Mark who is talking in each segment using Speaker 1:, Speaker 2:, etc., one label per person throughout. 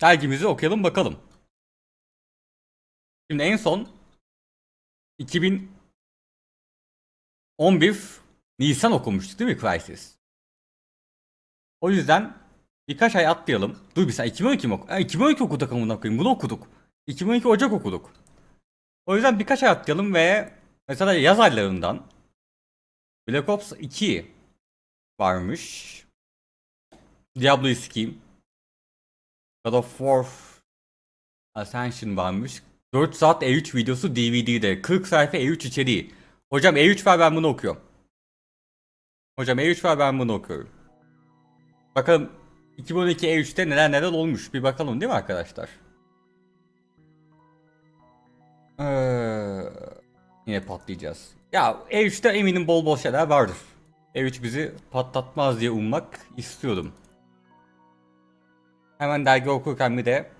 Speaker 1: Dergimizi okuyalım bakalım. Şimdi en son 2011 Nisan okumuştuk değil mi Crysis? O yüzden birkaç ay atlayalım. Dur bir saniye 2012 mi okuduk? 2012 okuduk amına koyayım bunu okuduk. 2012 Ocak okuduk. O yüzden birkaç ay atlayalım ve mesela yaz aylarından Black Ops 2 varmış. Diablo 2 God of War Ascension varmış. 4 saat E3 videosu DVD'de. 40 sayfa E3 içeriği. Hocam E3 var ben bunu okuyorum. Hocam E3 var ben bunu okuyorum. Bakalım 2012 E3'te neler neler olmuş. Bir bakalım değil mi arkadaşlar? Ee, yine patlayacağız. Ya E3'te eminim bol bol şeyler vardır. E3 bizi patlatmaz diye ummak istiyordum. Hemen dergi okurken bir de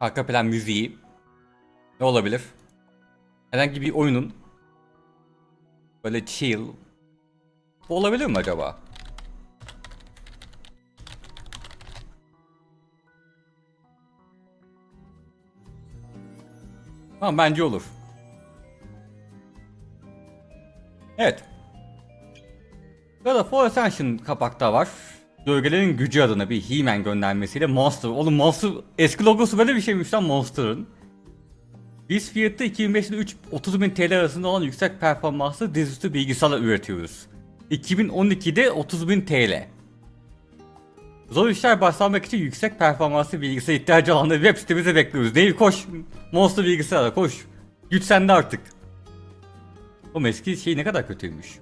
Speaker 1: arka plan müziği ne olabilir? Herhangi bir oyunun böyle chill bu olabilir mi acaba? Tamam bence olur. Evet. Sırada For Ascension kapakta var. Gölgelerin gücü adına bir He-Man göndermesiyle Monster. Oğlum Monster eski logosu böyle bir şeymiş lan Monster'ın. Biz fiyatı 2005 ile 3 30 bin TL arasında olan yüksek performanslı dizüstü bilgisayarla üretiyoruz. 2012'de 30 bin TL. Zor işler başlamak için yüksek performanslı bilgisayar ihtiyacı olan da web sitemize bekliyoruz. Değil koş Monster bilgisayara koş. Güç sende artık. O eski şey ne kadar kötüymüş.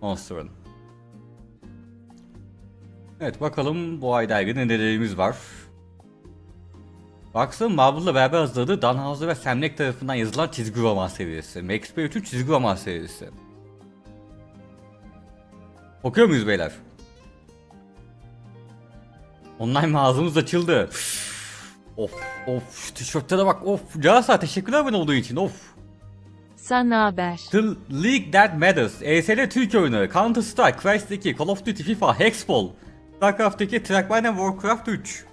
Speaker 1: Monster'ın. Evet bakalım bu ay dergide nelerimiz var. Baksın Marvel'la beraber hazırladığı Dan Houser ve Sam Leck tarafından yazılan çizgi roman serisi. Max Payne 3'ün çizgi roman serisi. Okuyor muyuz beyler? Online mağazamız açıldı. of of tişörtlere bak of. Galatasaray teşekkürler bana olduğu için of.
Speaker 2: Sana haber.
Speaker 1: The League That Matters, ESL Türkiye oyunu, Counter Strike, Cryst 2, Call of Duty, FIFA, Hexball, StarCraft 2, Trackmania, Warcraft 3.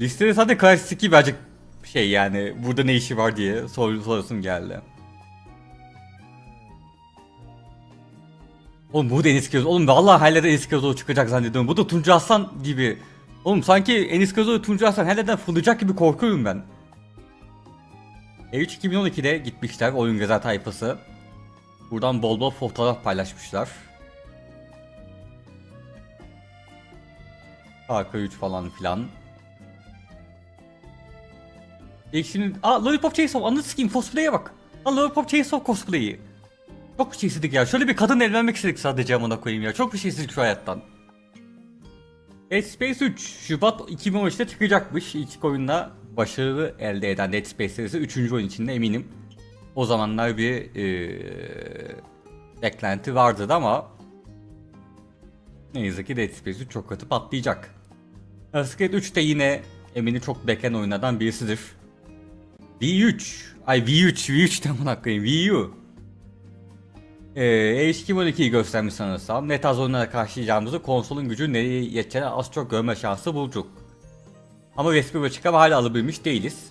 Speaker 1: Listede sadece Cryst 2 birazcık şey yani burada ne işi var diye sor sorusum geldi. Oğlum bu Deniz Köz. Oğlum vallahi hala Deniz Közoğlu çıkacak zannediyorum. Bu da Tunca Aslan gibi. Oğlum sanki Enis Közoğlu Tunca Aslan hala fırlayacak gibi korkuyorum ben. E3 2012'de gitmişler oyun gezer tayfası. Buradan bol bol fotoğraf paylaşmışlar. Arka 3 falan filan. İlk şimdi... Aa Lollipop Chainsaw anı sikeyim cosplay'e bak. Lan Lollipop Chainsaw cosplay'i. Çok bir şey istedik ya. Şöyle bir kadın evlenmek istedik sadece amına koyayım ya. Çok bir şey istedik şu hayattan. Dead Space 3 Şubat 2013'te çıkacakmış. İlk oyunda başarı elde eden Dead Space serisi 3. oyun içinde eminim. O zamanlar bir ee, beklenti vardı ama ne yazık ki Dead Space 3 çok kötü patlayacak. Skate 3 de yine eminim çok beklenen oyunlardan birisidir. V3 Ay V3 V3 de amına koyayım Wii U ee, H212'yi göstermiş sanırsam. Ne tarz oyunlara karşılayacağımızı konsolun gücü nereye yeteceğini az çok görme şansı bulduk. Ama resmi bir açıklama hala alabilmiş değiliz.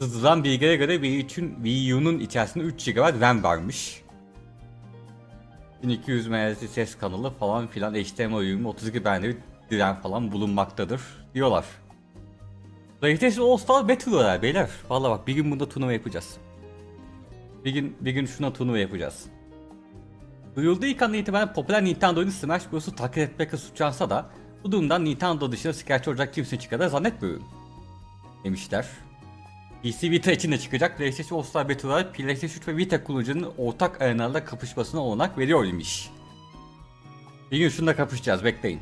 Speaker 1: Sızılan bilgilere göre Wii, Wii U'nun içerisinde 3 GB RAM varmış. 1200 MHz ses kanalı falan filan HDMI uyumu 32 bende diren falan bulunmaktadır diyorlar. PlayStation All Star Battle Royale beyler. Valla bak bir gün bunda turnuva yapacağız. Bir gün bir gün şuna turnuva yapacağız. Duyulduğu ilk andan itibaren popüler Nintendo oyunu Smash Bros'u taklit etmekle suçlansa da bu durumdan Nintendo dışında şikayetçi olacak kimse çıkar zannetmiyorum. Demişler. PC Vita için de çıkacak PlayStation All Star Battle PlayStation 3 ve Vita kullanıcının ortak arenalarda kapışmasına olanak veriyor imiş. Bir gün şunda kapışacağız bekleyin.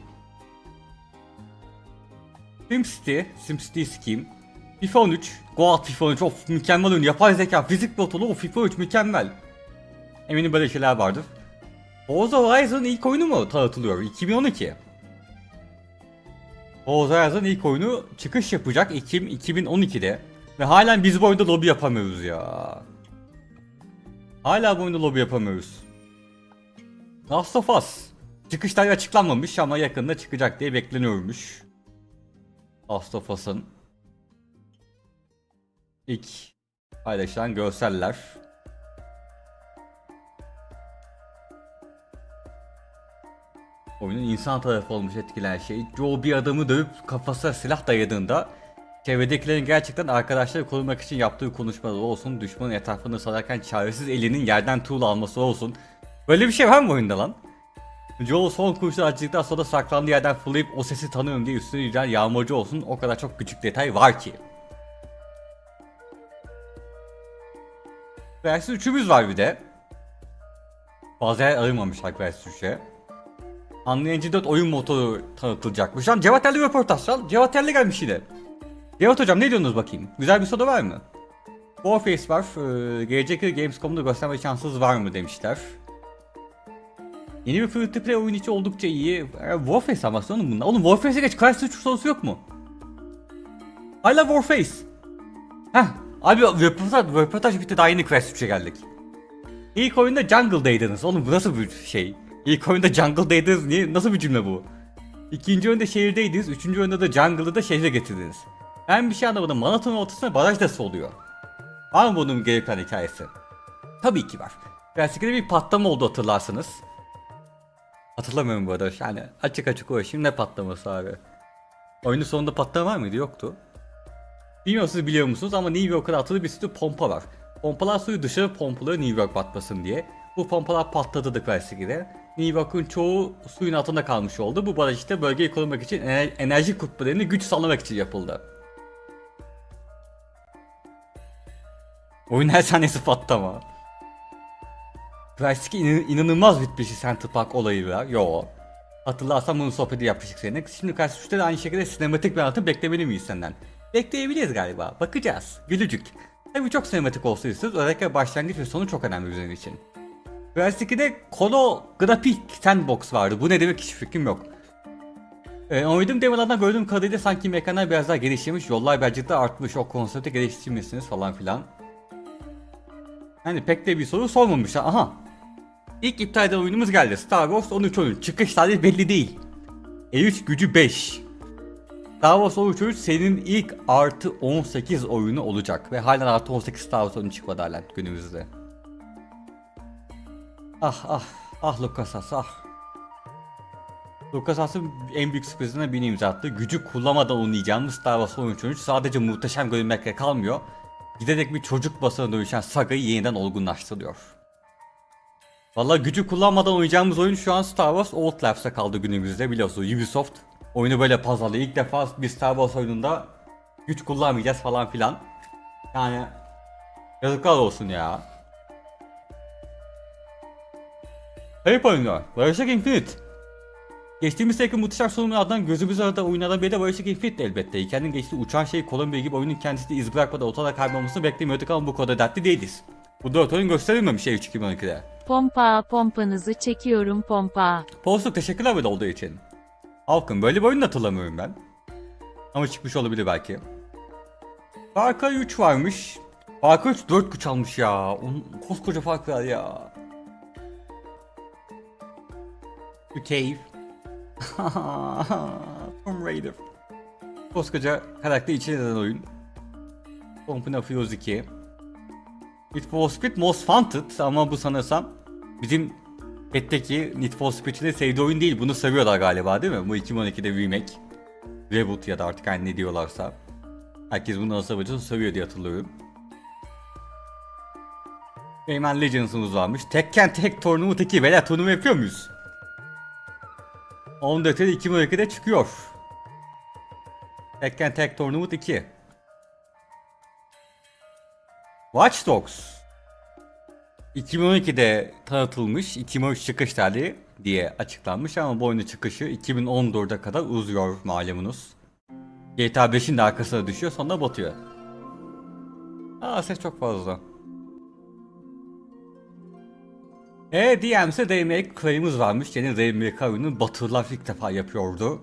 Speaker 1: SimCity, SimCity Scheme, FIFA 13, Go Out FIFA 13 of mükemmel oyun, yapay zeka, fizik botolu of FIFA 3 mükemmel. Eminim böyle şeyler vardır. Forza Horizon ilk oyunu mu tanıtılıyor? 2012. Forza Horizon ilk oyunu çıkış yapacak Ekim 2012'de. Ve halen biz bu oyunda lobi yapamıyoruz ya. Hala bu oyunda lobi yapamıyoruz. Last of Us. Çıkış tarihi açıklanmamış ama yakında çıkacak diye bekleniyormuş. Last of Us'ın ilk paylaşılan görseller. Oyunun insan tarafı olmuş etkilen şey. Joe bir adamı dövüp kafasına silah dayadığında çevredekilerin gerçekten arkadaşları korumak için yaptığı konuşmalar olsun, düşmanın etrafını sararken çaresiz elinin yerden tuğla alması olsun. Böyle bir şey var mı oyunda lan? Joel son kurşunu açtıktan sonra saklandığı yerden fırlayıp o sesi tanıyorum diye üstüne yüzen yağmacı olsun o kadar çok küçük detay var ki. Versus 3'ümüz var bir de. Fazla yer ayırmamışlar Versus 3'e. Anlayıcı 4 oyun motoru tanıtılacakmış. Lan Cevat Erli röportaj lan. Cevat Erli gelmiş yine. Cevat hocam ne diyorsunuz bakayım? Güzel bir soru var mı? Warface var. Ee, gelecek yıl Gamescom'da gösterme şansınız var mı demişler. Yeni bir free to play oyun içi oldukça iyi. Warface ama oğlum bunlar. Oğlum Warface'e geç Crysis 3 sorusu yok mu? Hala Warface. Heh. Abi röportaj, röportaj bitti daha yeni Crysis 3'e geldik. İlk oyunda Jungle'daydınız. Oğlum bu nasıl bir şey? İlk oyunda Jungle'daydınız niye? Nasıl bir cümle bu? İkinci oyunda şehirdeydiniz. Üçüncü oyunda da Jungle'ı da şehre getirdiniz. Ben bir şey anlamadım. Maratonun ortasında baraj nasıl oluyor? Var mı bunun geri plan hikayesi? Tabii ki var. Klasikte bir patlama oldu hatırlarsınız. Hatırlamıyorum bu arada. Yani açık açık uğraşayım ne patlaması abi. Oyunun sonunda patlama var mıydı? Yoktu. Bilmiyorum siz biliyor musunuz ama New York'ta atılı bir sürü pompa var. Pompalar suyu dışarı pompalıyor New York batmasın diye. Bu pompalar patladı da klasikte. New York'un çoğu suyun altında kalmış oldu. Bu baraj işte bölgeyi korumak için ener- enerji kutuplarını güç sağlamak için yapıldı. Oyun her saniyesi patlama. Klasik inan- inanılmaz bitmişi Center Park olayı var. Yo. Hatırlarsan bunun sohbeti yapmıştık seninle. Şimdi Crysis 3'te de aynı şekilde sinematik bir anlatım beklemeli miyiz senden? Bekleyebiliriz galiba. Bakacağız. Gülücük. Tabii çok sinematik olsa istiyoruz. Özellikle başlangıç ve sonu çok önemli bizim için. Crysis 2'de Graphic Sandbox vardı. Bu ne demek hiç fikrim yok. Ee, oynadığım demolardan gördüğüm kadarıyla sanki mekanlar biraz daha gelişmiş, yollar birazcık daha artmış, o konsepti geliştirmişsiniz falan filan. Yani pek de bir soru sormamışlar. Aha. İlk iptal eden oyunumuz geldi. Star Wars 13 oyun. Çıkış tarihi belli değil. E3 gücü 5. Star Wars 13 oyun senin ilk artı 18 oyunu olacak. Ve halen artı 18 Star Wars oyunu çıkmadı halen günümüzde. Ah ah ah LucasArts ah. LucasArts'ın en büyük sürprizine bir imza attı. Gücü kullanmadan oynayacağımız Star Wars 13 oyun sadece muhteşem görünmekle kalmıyor giderek bir çocuk basına dönüşen sagayı yeniden olgunlaştırıyor. Valla gücü kullanmadan oynayacağımız oyun şu an Star Wars Outlasts'a kaldı günümüzde biliyorsunuz Ubisoft oyunu böyle pazarlıyor. İlk defa bir Star Wars oyununda güç kullanmayacağız falan filan. Yani yazıklar olsun ya. Kayıp oyunu Bioshock Infinite Geçtiğimiz seneki muhteşem sunumlardan gözümüz arada oyunlardan biri de Bioshock Infinite elbette. Hikayenin geçtiği uçan şey Columbia gibi oyunun kendisi iz bırakmadan ortada kaybolmasını beklemiyorduk ama bu kadar dertli değiliz. Bu dört oyun gösterilmemiş E3 2012'de.
Speaker 2: Pompa pompanızı çekiyorum pompa.
Speaker 1: Postuk teşekkürler böyle olduğu için. Halkın böyle bir oyun da hatırlamıyorum ben. Ama çıkmış olabilir belki. Far Cry 3 varmış. Far Cry 3 4 güç almış ya. Onun koskoca Far Cry ya. Cave. Tomb Raider. Koskoca karakter içine eden oyun. Company of Heroes 2. Need for Speed Most Wanted ama bu sanırsam bizim Pet'teki Need for Speed'in sevdiği oyun değil. Bunu seviyorlar galiba değil mi? Bu 2012'de remake. Reboot ya da artık hani ne diyorlarsa. Herkes bunu nasıl yapacağını seviyor diye hatırlıyorum. Rayman Legends'ımız varmış. Tekken Tek Tournament 2. Beyler turnuva yapıyor muyuz? 14 Eylül 2012'de çıkıyor. Tekken Tag Tournament 2. Watch Dogs. 2012'de tanıtılmış 2013 çıkış tarihi diye açıklanmış ama bu oyunun çıkışı 2014'e kadar uzuyor malumunuz. GTA 5'in de arkasına düşüyor sonra batıyor. Aa ses çok fazla. E DM'se remake claim'imiz varmış. Yeni remake oyunu Batırlar ilk defa yapıyordu.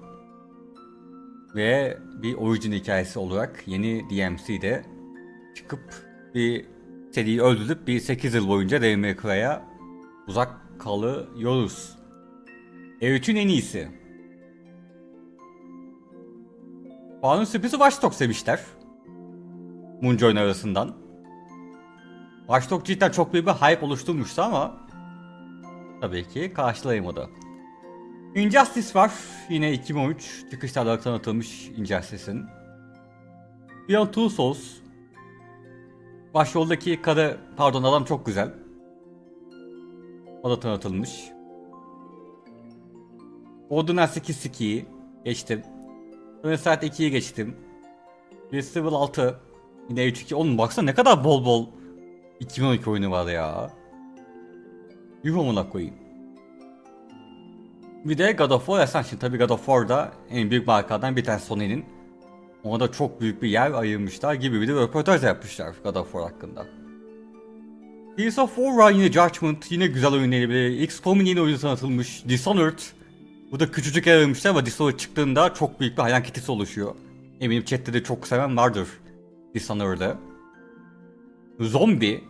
Speaker 1: Ve bir orijin hikayesi olarak yeni DMC'de çıkıp bir seriyi öldürüp bir 8 yıl boyunca remake'aya uzak kalıyoruz. E3'ün en iyisi. Puanın sürprizi Watch Dogs demişler. Moonjoin arasından. Watch Dogs cidden çok büyük bir hype oluşturmuştu ama tabii ki karşılayamadı. Injustice var. Yine 2013 çıkış olarak tanıtılmış Injustice'in. Beyond Two Souls. Başroldaki karı, pardon adam çok güzel. O da tanıtılmış. Ordinal 8 2'yi geçtim. Suicide 2'yi geçtim. Resident Evil 6 yine 3 2 Oğlum baksana ne kadar bol bol 2012 oyunu var ya. Yuh amına koyayım. Bir de God of War Ascension. Tabi God of War'da en büyük markadan bir tanesi Sony'nin. Ona da çok büyük bir yer ayırmışlar gibi bir de röportaj yapmışlar God of War hakkında. Gears of War yine Judgment yine güzel oyun denebilir. XCOM'un yeni oyunu tanıtılmış. Dishonored. Bu da küçücük yer ayırmışlar ama Dishonored çıktığında çok büyük bir hayran kitlesi oluşuyor. Eminim chatte de çok seven vardır Dishonored'ı. Zombie.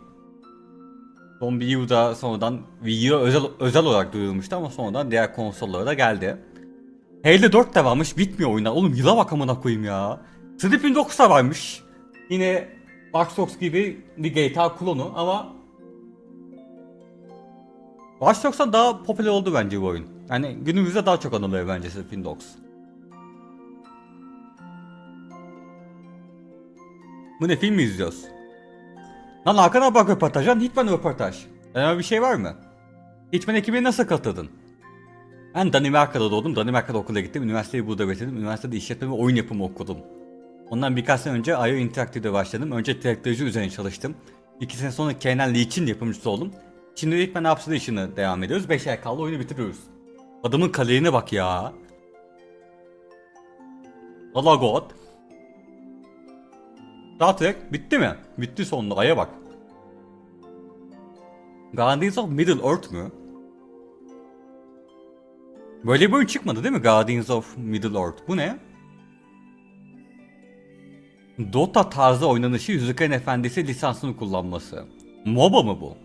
Speaker 1: Zombie U da sonradan Wii U özel, özel olarak duyurulmuştu ama sonradan diğer konsollara da geldi. Halo 4 de varmış bitmiyor oyunlar. Oğlum yıla bak amına koyayım ya. Sleeping Dogs da varmış. Yine Watch gibi bir GTA klonu ama Watch Dogs'tan daha popüler oldu bence bu oyun. Yani günümüzde daha çok anılıyor bence Sleeping Dogs. Bu ne film mi izliyoruz? Lan arkana bak röportaj lan Hitman röportaj. Önemli bir şey var mı? Hitman ekibine nasıl katıldın? Ben Danimarka'da doğdum. Danimarka'da okula gittim. Üniversiteyi burada bitirdim. Üniversitede işletme ve oyun yapımı okudum. Ondan birkaç sene önce IO Interactive'de başladım. Önce teknoloji üzerine çalıştım. İki sene sonra Kenan Leach'in yapımcısı oldum. Şimdi Hitman Absolution'ı devam ediyoruz. 5 ay kaldı oyunu bitiriyoruz. Adamın kariyerine bak ya. Allah God. Star Trek bitti mi? Bitti sonunda. Aya bak. Guardians of Middle Earth mü? Böyle bir oyun çıkmadı değil mi? Guardians of Middle Earth. Bu ne? Dota tarzı oynanışı Yüzüklerin Efendisi lisansını kullanması. MOBA mı bu?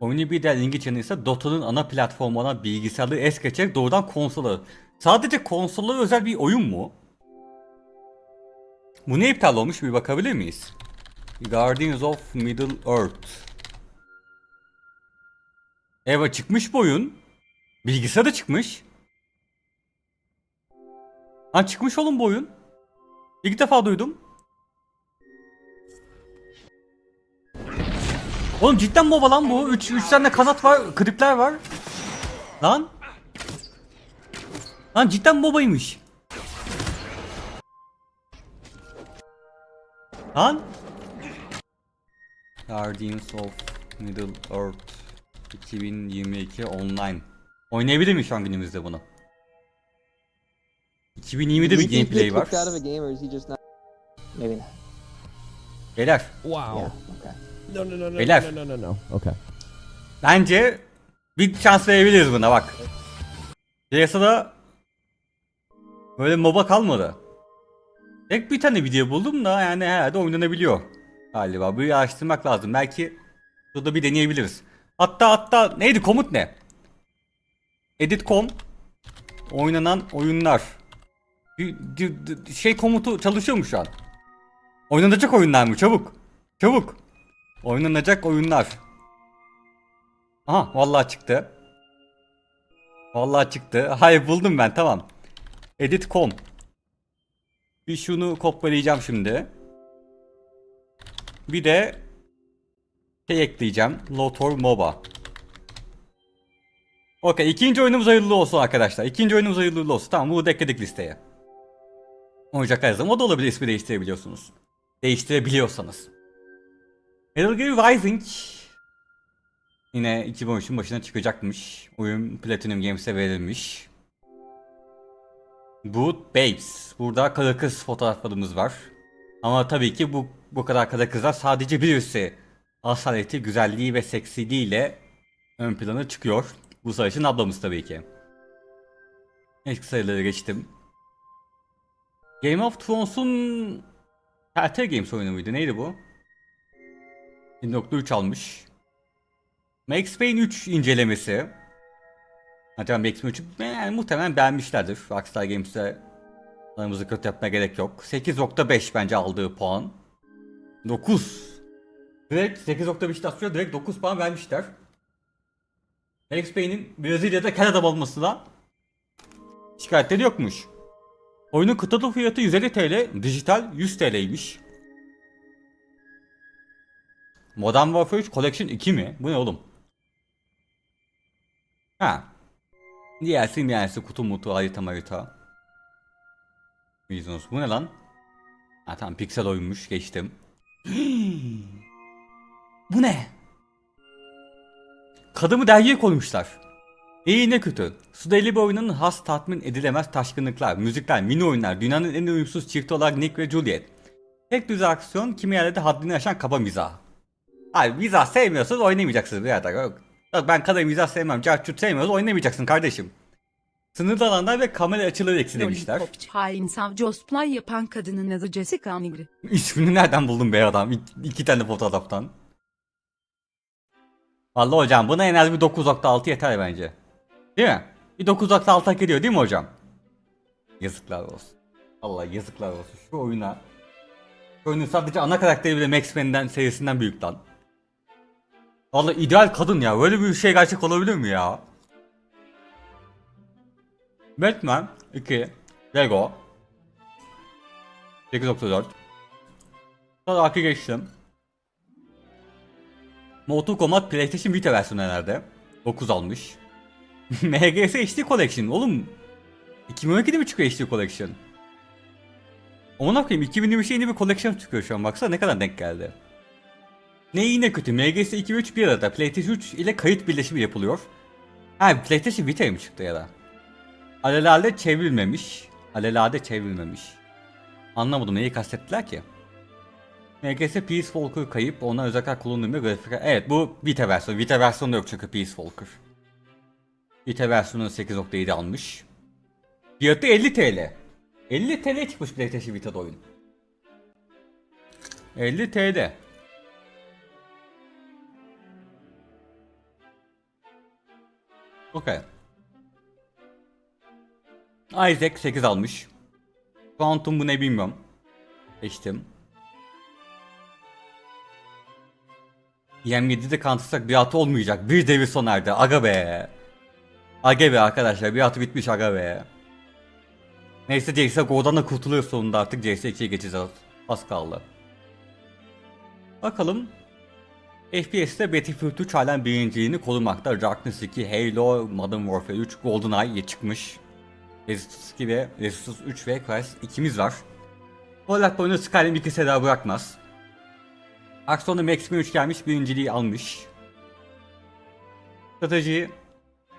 Speaker 1: Oyunu bir yanı ise Dota'nın ana platformu olan bilgisayarları es geçerek doğrudan konsola. Sadece konsola özel bir oyun mu? Bu ne iptal olmuş bir bakabilir miyiz? Guardians of Middle Earth. Evet çıkmış bu oyun. Bilgisayarda çıkmış. Ha çıkmış oğlum bu oyun. İlk defa duydum. Oğlum cidden MOBA lan bu. 3 3 tane kanat var, klipler var. Lan. Lan cidden MOBA'ymış. Lan. Guardians of Middle Earth 2022 online. Oynayabilir miyim şu an günümüzde bunu? 2020'de bir gameplay var. Beyler
Speaker 3: Wow.
Speaker 4: Yeah. Okay.
Speaker 3: No, no, no, no,
Speaker 1: Beyler.
Speaker 3: no, no, no, no. Okay.
Speaker 1: Bence bir şans verebiliriz buna bak. Piyasada böyle MOBA kalmadı. Tek bir tane video buldum da yani herhalde oynanabiliyor. Galiba bir araştırmak lazım. Belki şurada bir deneyebiliriz. Hatta hatta neydi komut ne? Edit.com oynanan oyunlar. Şey komutu çalışıyor mu şu an? Oynanacak oyunlar mı? Çabuk. Çabuk. Oynanacak oyunlar. Aha vallahi çıktı. Vallahi çıktı. Hayır buldum ben tamam. Edit.com Bir şunu kopyalayacağım şimdi. Bir de şey ekleyeceğim. Lotor MOBA. Okey ikinci oyunumuz hayırlı olsun arkadaşlar. İkinci oyunumuz hayırlı olsun. Tamam bunu da ekledik listeye. Oyuncaklar yazalım. O da olabilir ismi değiştirebiliyorsunuz. Değiştirebiliyorsanız. Metal Gear Rising Yine 2013'ün başına çıkacakmış. Oyun Platinum Games'e verilmiş. Boot Babes. Burada kara kız fotoğraflarımız var. Ama tabii ki bu bu kadar kara kızlar sadece birisi asaleti, güzelliği ve seksiliğiyle ön plana çıkıyor. Bu savaşın ablamız tabii ki. Eski sayıları geçtim. Game of Thrones'un Telltale Games oyunu muydu? Neydi bu? 1.3 almış. Max Payne 3 incelemesi. Acaba Maximum 3'ü yani muhtemelen beğenmişlerdir. Rockstar Games'e aramızı kötü yapmaya gerek yok. 8.5 bence aldığı puan. 9. Direkt 8.5'te atıyor direkt 9 puan vermişler. Alex Payne'in Brezilya'da kel adam olmasına şikayetleri yokmuş. Oyunun kıtalı fiyatı 150 TL, dijital 100 TL'ymiş. Modern Warfare 3 Collection 2 mi? Bu ne oğlum? Ha. DLC DLC kutu mutu harita marita. Reasons. Bu ne lan? Ha tamam piksel oyunmuş geçtim. Bu ne? Kadımı dergiye koymuşlar. İyi ne kötü. Sudeli bir oyunun has tatmin edilemez taşkınlıklar, müzikler, mini oyunlar, dünyanın en uyumsuz çifti olarak Nick ve Juliet. Tek düz aksiyon, kimi yerlerde haddini aşan kaba mizah. Hayır mizah sevmiyorsanız oynamayacaksınız birader. Yok. Yok ben kadar mizah sevmem, carçut sevmiyoruz oynamayacaksın kardeşim. Sınırlı alanlar ve kamera açıları eksi demişler.
Speaker 3: Hain savcı cosplay yapan kadının adı Jessica Nigri.
Speaker 1: İsmini nereden buldun be adam? İki, iki tane fotoğraftan. Vallahi hocam buna en az bir 9.6 yeter bence. Değil mi? Bir 9.6 hak ediyor değil mi hocam? Yazıklar olsun. Allah yazıklar olsun. Şu oyuna. Şu oyunun sadece ana karakteri bile Max Payne'den serisinden büyük lan. Vallahi ideal kadın ya. Böyle bir şey gerçek olabilir mi ya? Batman 2 Lego 8.4 Sonra arka geçtim. Mortal Kombat PlayStation Vita versiyonu herhalde. 9 almış. MGS HD Collection oğlum. 2012'de mi çıkıyor HD Collection? Ona koyayım 2023'e yeni bir collection çıkıyor şu an baksana ne kadar denk geldi. Ne iyi ne kötü MGS 2 ve 3 bir arada PlayStation 3 ile kayıt birleşimi yapılıyor. Ha PlayStation Vita'ya mı çıktı ya da? Alelade çevrilmemiş. Alelade çevrilmemiş. Anlamadım neyi kastettiler ki? MGS Peace Walker kayıp ona özel kullanılmıyor grafikler. Evet bu Vita versiyonu. Vita versiyonu yok çünkü Peace Walker. Vita versiyonu 8.7 almış. Fiyatı 50 TL. 50 TL çıkmış PlayStation Vita'da oyun. 50 TL. Okey. Isaac 8 almış. Quantum bu ne bilmiyorum. Geçtim. Yem7'de kantırsak bir atı olmayacak. Bir devi sona erdi. Aga be. Aga be arkadaşlar. Bir atı bitmiş aga be. Neyse CS GO'dan da kurtuluyor sonunda artık CS2'ye geçeceğiz. Az kaldı. Bakalım. FPS'te Battlefield 3 halen birinciliğini korumakta. Darkness 2, Halo, Modern Warfare 3, GoldenEye çıkmış. Resistance 2 ve Resistance 3 ve Crysis ikimiz var. Fallout boyunu Skyrim kese daha bırakmaz. Akson'da Maximum 3 gelmiş birinciliği almış. Strateji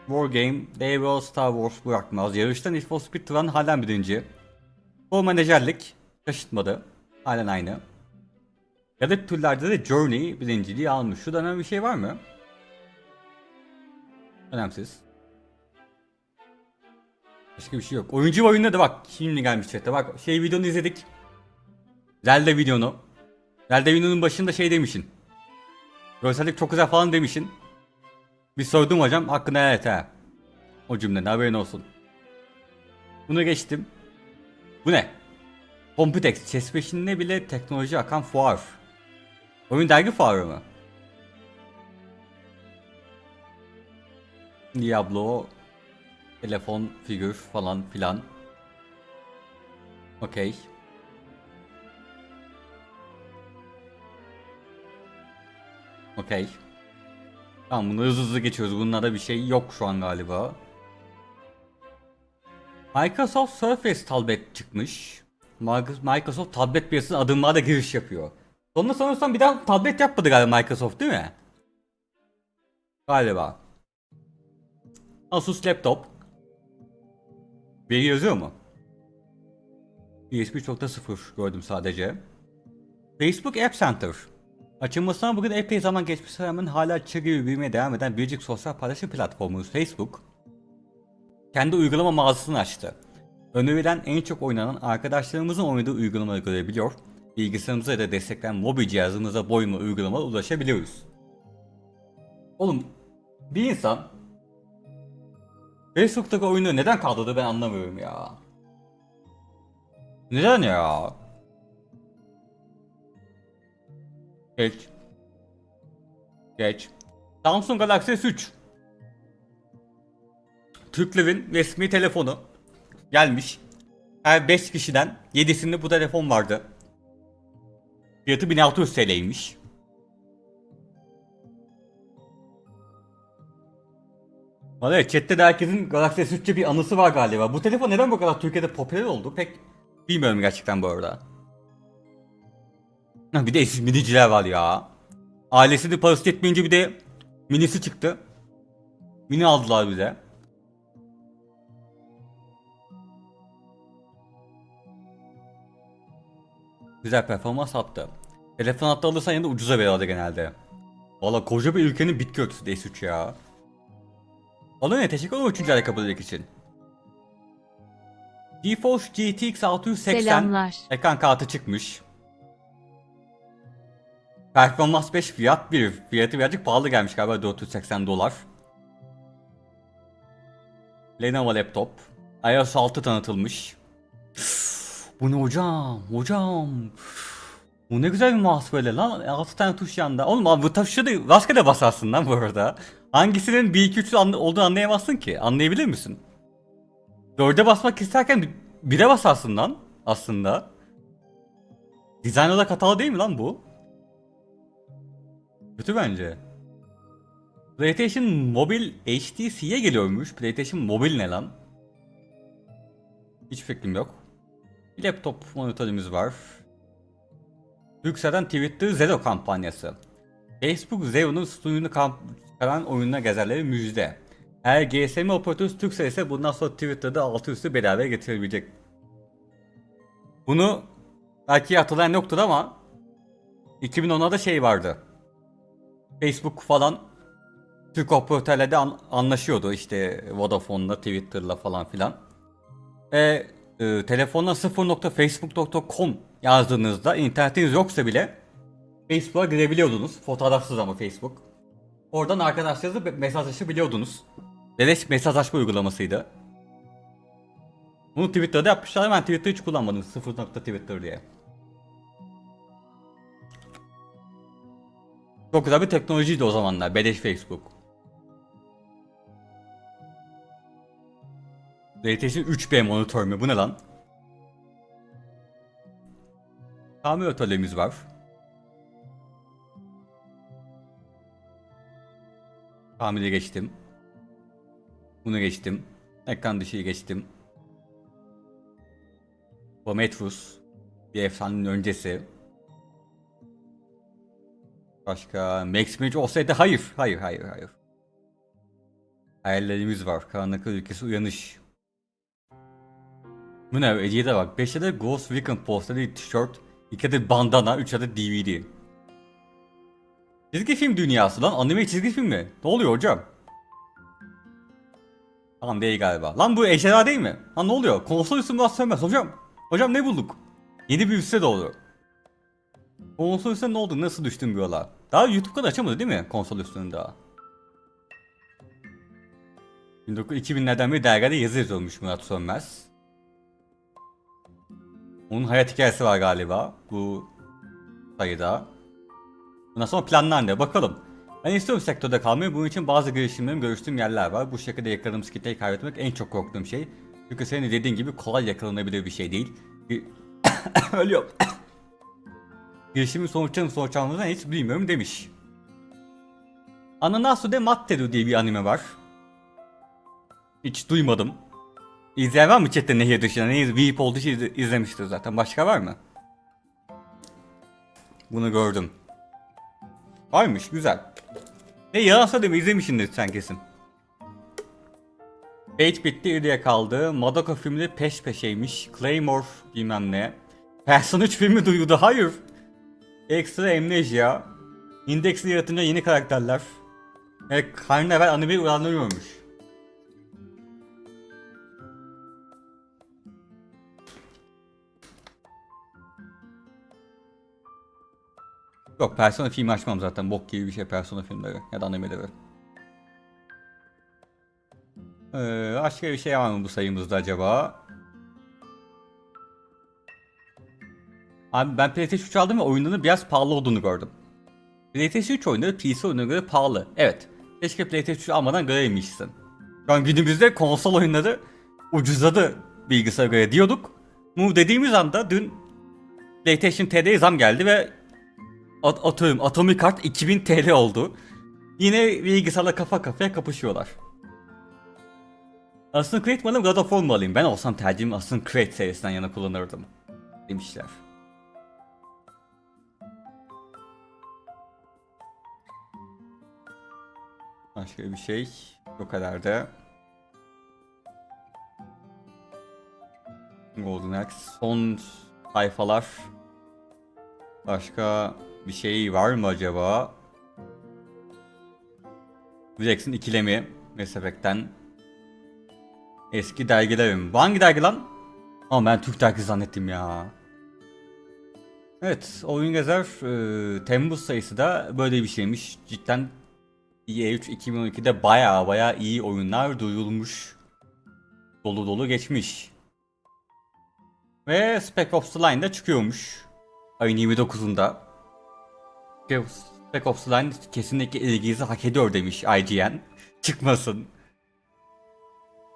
Speaker 1: Wargame, Devil Star Wars bırakmaz. Yarışta Need for Speed Run halen birinci. Bu menajerlik şaşırtmadı. Halen aynı. Garip türlerde de Journey birinciliği almış. Şurada önemli bir şey var mı? Önemsiz. Başka bir şey yok. Oyuncu oyunda da bak şimdi gelmiş chatte bak şey videonu izledik. Zelda videonu. Zelda videonun başında şey demişin. Görsellik çok güzel falan demişin. Bir sordum hocam hakkında evet ha. O cümleden haberin olsun. Bunu geçtim. Bu ne? Computex, chess peşinde bile teknoloji akan fuar. Oyun dergi fuarı mı? Diablo, telefon, figür falan filan. Okey. Okey. Tamam bunu hızlı hızlı geçiyoruz. Bunlarda bir şey yok şu an galiba. Microsoft Surface tablet çıkmış. Microsoft tablet piyasasına adımlarla giriş yapıyor. Sonra sanırsam bir daha tablet yapmadı galiba Microsoft değil mi? Galiba. Asus laptop. Veri yazıyor mu? USB 3.0 gördüm sadece. Facebook App Center. Açılmasına bugün epey zaman geçmişe rağmen hala çığ gibi büyümeye devam eden biricik sosyal paylaşım platformumuz Facebook, kendi uygulama mağazasını açtı. Önerilen en çok oynanan arkadaşlarımızın oynadığı uygulamaları görebiliyor, bilgisayarımıza ya da desteklenen mobil cihazımıza boyuma uygulamalara ulaşabiliyoruz. Oğlum, bir insan Facebook'taki oyunu neden kaldırdı ben anlamıyorum ya. Neden ya? Geç. Geç. Samsung Galaxy S3. Türklerin resmi telefonu gelmiş. Her 5 kişiden 7'sinde bu telefon vardı. Fiyatı 1600 TL'ymiş. Valla evet, chatte de herkesin Galaxy S3'ce bir anısı var galiba. Bu telefon neden bu kadar Türkiye'de popüler oldu pek bilmiyorum gerçekten bu arada. Bir de miniciler var ya. Ailesinin parası yetmeyince bir de minisi çıktı. Mini aldılar bize. Güzel performans attı. Telefon hattı alırsan de ucuza veriyorlar genelde. Valla koca bir ülkenin bitki örtüsü de S3 ya. Alın teşekkür ederim 3. ay kabulledik için. GeForce GTX 680
Speaker 2: Selamlar.
Speaker 1: ekran kartı çıkmış. Performans 5 fiyat 1. Fiyatı birazcık pahalı gelmiş galiba 480 dolar. Lenovo laptop. iOS 6 tanıtılmış. Bu ne hocam? Hocam. Bu ne güzel bir mouse böyle lan. 6 tane tuş yanda. Oğlum abi bu tuşu da rastgele basarsın lan bu arada. Hangisinin 1 2 3 anla- olduğunu anlayamazsın ki. Anlayabilir misin? 4'e basmak isterken 1'e basarsın lan aslında. Dizayn olarak hatalı değil mi lan bu? Kötü bence. PlayStation Mobile HTC'ye geliyormuş. PlayStation Mobile ne lan? Hiç fikrim yok. Bir laptop monitörümüz var. Yükselten Twitter Zero kampanyası. Facebook Zero'nun suyunu çıkaran oyununa gezerleri müjde. Eğer GSM operatörü Türkcell ise bundan sonra Twitter'da altı üstü beraber getirebilecek. Bunu belki hatırlayan yoktur ama 2010'da şey vardı. Facebook falan Türk operatörlerle an- anlaşıyordu işte Vodafone'la, Twitter'la falan filan. Ve e, telefonla 0.facebook.com yazdığınızda internetiniz yoksa bile Facebook'a girebiliyordunuz. Fotoğrafsız ama Facebook. Oradan arkadaşlarınızla mesajlaşabiliyordunuz. Beleş mesajlaşma uygulamasıydı. Bunu Twitter'da yapmışlar ben Twitter'ı hiç kullanmadım 0.twitter diye. Çok güzel bir teknolojiydi o zamanlar beleş Facebook. PlayStation 3B monitör mü? Bu ne lan? Tamir atölyemiz var. Tamiri geçtim. Bunu geçtim. Ekran dışıyı geçtim. Prometheus. Bir efsanenin öncesi. Başka Max Mage olsaydı hayır. Hayır hayır hayır. Hayallerimiz var. Karanlık ülkesi uyanış. Bu ne? Hediye de bak. 5 adet Ghost Recon posteri tişört, 2 adet bandana, 3 adet DVD. Çizgi film dünyası lan. Anime çizgi film mi? Ne oluyor hocam? Tamam değil galiba. Lan bu ejderha değil mi? Lan ne oluyor? Konsol sönmez hocam. Hocam ne bulduk? Yeni bir üste doğdu. Konsol üstüne ne oldu? Nasıl düştün bu yola? Daha YouTube kadar açamadı değil mi konsol üstünü daha? 2000'lerden beri dergide yazı yazıyormuş Murat Sönmez. Onun hayat hikayesi var galiba bu sayıda. Bundan sonra planlar ne? Bakalım. Ben istiyorum sektörde kalmayı. Bunun için bazı girişimlerim görüştüğüm yerler var. Bu şekilde yakaladığımız kitleyi kaybetmek en çok korktuğum şey. Çünkü senin de dediğin gibi kolay yakalanabilir bir şey değil. Ölüyorum. Girişimin sonuçlarını sonuçlanmasını hiç bilmiyorum demiş. Ananasude Matteru diye bir anime var. Hiç duymadım. İzleyen var mı chatte nehir dışında? Nehir Veep olduğu için izle- izlemiştir zaten. Başka var mı? Bunu gördüm. Varmış güzel. Ne yalan söyleme izlemişsindir sen kesin. Fate bitti İri'ye kaldı. Madoka filmleri peş peşeymiş. Claymore bilmem ne. Person 3 filmi duyuldu. Hayır. Extra Amnesia. Index'i yaratınca yeni karakterler. Evet, Carnival anime uyarlanıyormuş. Yok Persona filmi açmam zaten bok gibi bir şey Persona filmleri ya da animeleri. Ee, başka bir şey var mı bu sayımızda acaba? Abi ben PlayStation 3 aldım ve oyunların biraz pahalı olduğunu gördüm. PlayStation 3 oyunları PC oyunlarına göre pahalı. Evet. Keşke PlayStation 3 almadan görevmişsin. Şu an günümüzde konsol oyunları ucuzladı bilgisayara göre diyorduk. Bu dediğimiz anda dün PlayStation TL'ye zam geldi ve at atıyorum Atomic Heart 2000 TL oldu. Yine bilgisayarla kafa kafaya kapışıyorlar. Assassin's Creed mi alayım God of War mu? Ben olsam tercihimi Assassin's Creed serisinden yana kullanırdım. Demişler. Başka bir şey. Bu kadar da. Golden Axe. Son sayfalar. Başka bir şey var mı acaba? Jackson ikilemi. Mass Effect'ten. Eski dergilerim. Hangi dergi lan? Ama ben Türk dergisi zannettim ya. Evet, Oyun Gezer e, Temmuz sayısı da böyle bir şeymiş. Cidden EA3 2012'de baya baya iyi oyunlar duyulmuş. Dolu dolu geçmiş. Ve Spec Ops The Line de çıkıyormuş. Ayın 29'unda. Spec Ops The Line kesinlikle ilginizi hak ediyor demiş IGN. Çıkmasın.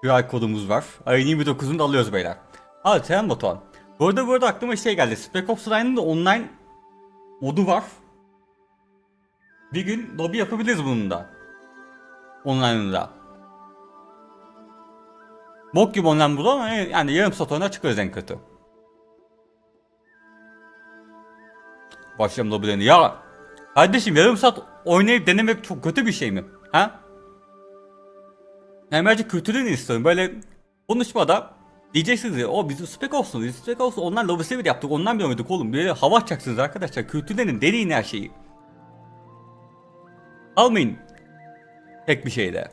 Speaker 1: QR kodumuz var. Ayın 29'unda alıyoruz beyler. Hadi Tren Batuhan. Bu arada bu arada aklıma şey geldi. Spec Ops The Line'ın online modu var. Bir gün lobby yapabiliriz bunun da. Online'ında. Bok gibi online bu ama yani yarım saat oyuna çıkarız en kötü. Başlayalım lobbylerini. Ya kardeşim yarım saat oynayıp denemek çok kötü bir şey mi? Ha? Yani bence kültürünü istiyorum. Böyle konuşmada diyeceksiniz ya o bizim spek olsun. Biz spek olsun onlar lobby'si bir yaptık. Ondan bir oynadık oğlum. Böyle hava açacaksınız arkadaşlar. Kültürlerin deneyin her şeyi. Almayın. Tek bir şeyde.